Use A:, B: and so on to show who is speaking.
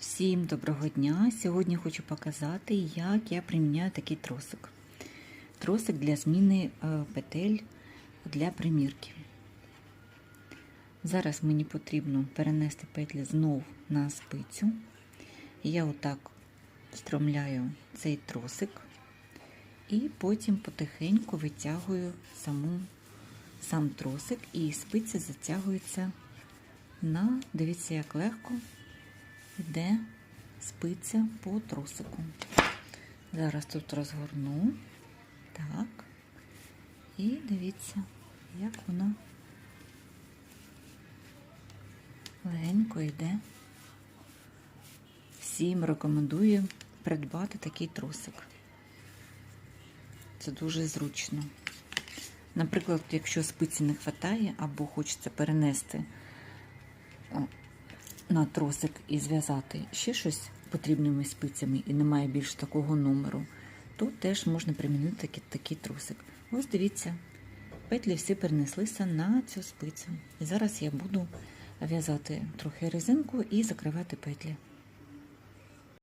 A: Всім доброго дня! Сьогодні хочу показати, як я приміняю такий тросик. Тросик для зміни е, петель для примірки. Зараз мені потрібно перенести петлі знов на спицю. Я отак встромляю цей тросик і потім потихеньку витягую саму, сам тросик, і спиця затягується на, дивіться, як легко йде спиця по тросику. Зараз тут розгорну. Так. І дивіться, як вона легенько йде. Всім рекомендую придбати такий тросик. Це дуже зручно. Наприклад, якщо спиці не вистачає або хочеться перенести на тросик і зв'язати ще щось потрібними спицями і немає більш такого номеру, то теж можна примінити такий, такий тросик. Ось дивіться, петлі всі перенеслися на цю спицю. І зараз я буду в'язати трохи резинку і закривати петлі.